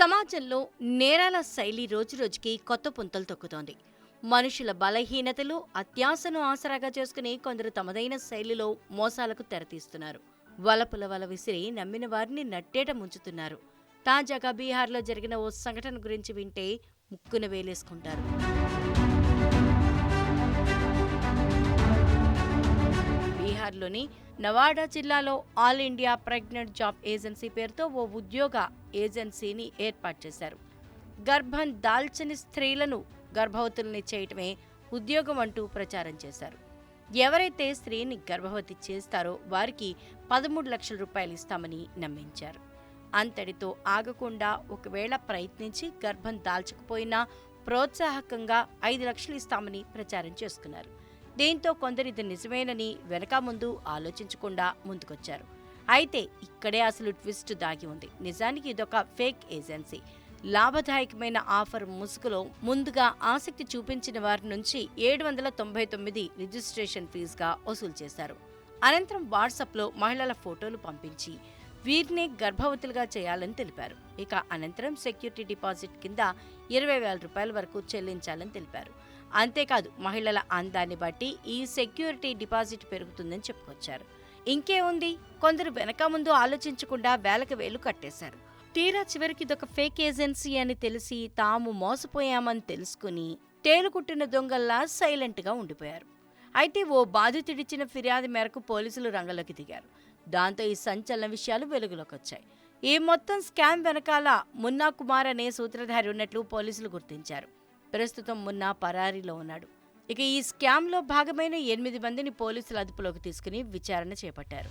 సమాజంలో నేరాల శైలి రోజురోజుకి కొత్త పుంతలు తొక్కుతోంది. మనుషుల బలహీనతలు అత్యాశను ఆసరాగా చేసుకుని కొందరు తమదైన శైలిలో మోసాలకు తెరతీస్తున్నారు. వలపుల వల విసిరి నమ్మిన వారిని నట్టేట ముంచుతున్నారు. తాజాగా బీహార్లో జరిగిన ఓ సంఘటన గురించి వింటే ముక్కున వేలేసుకుంటారు. బెంగళూరులోని నవాడా జిల్లాలో all India pregnant job agency పేరుతో ఓ ఉద్యోగ ఏజెన్సీని ఏర్పాటు చేశారు. గర్భం దాల్చని స్త్రీలను గర్భవతుల్ని చేయటమే ఉద్యోగం అంటూ ప్రచారం చేశారు. ఎవరైతే స్త్రీని గర్భవతి చేస్తారో వారికి పదమూడు లక్షల రూపాయలు ఇస్తామని నమ్మించారు. అంతటితో ఆగకుండా ఒకవేళ ప్రయత్నించి గర్భం దాల్చకపోయినా ప్రోత్సాహకంగా ఐదు లక్షలు ఇస్తామని ప్రచారం చేసుకున్నారు. దీంతో కొందరు ఇది నిజమేనని వెనక ముందు ఆలోచించకుండా ముందుకొచ్చారు. అయితే ఇక్కడే అసలు ట్విస్ట్ దాగి ఉంది. నిజానికి ఇదొక ఫేక్ ఏజెన్సీ. లాభదాయకమైన ఆఫర్ ముసుగులో ముందుగా ఆసక్తి చూపించిన వారి నుంచి ఏడు వందల తొంభై తొమ్మిది రిజిస్ట్రేషన్ ఫీజుగా వసూలు చేశారు. అనంతరం వాట్సాప్లో మహిళల ఫోటోలు పంపించి వీరిని గర్భవతులుగా చేయాలని తెలిపారు. ఇక అనంతరం సెక్యూరిటీ డిపాజిట్ కింద ఇరవై వేల రూపాయల వరకు చెల్లించాలని తెలిపారు. అంతేకాదు మహిళల అందాన్ని బట్టి ఈ సెక్యూరిటీ డిపాజిట్ పెరుగుతుందని చెప్పుకొచ్చారు. ఇంకేముంది? కొందరు వెనక ముందు ఆలోచించకుండా వేలకు వేలు కట్టేశారు. తీరా చివరికి ఇదొక ఫేక్ ఏజెన్సీ అని తెలిసి తాము మోసపోయామని తెలుసుకుని తేలుకుట్టిన దొంగల్లా సైలెంట్గా ఉండిపోయారు. అయితే ఓ బాధితుడిచ్చిన ఫిర్యాదు మేరకు పోలీసులు రంగంలోకి దిగారు. దాంతో ఈ సంచలన విషయాలు వెలుగులోకి వచ్చాయి. ఈ మొత్తం స్కామ్ వెనకాల మున్నా కుమార్ అనే సూత్రధారి ఉన్నట్లు పోలీసులు గుర్తించారు. ప్రస్తుతం మున్నా పరారీలో ఉన్నాడు. ఇక ఈ స్కామ్లో భాగమైన ఎనిమిది మందిని పోలీసులు అదుపులోకి తీసుకుని విచారణ చేపట్టారు.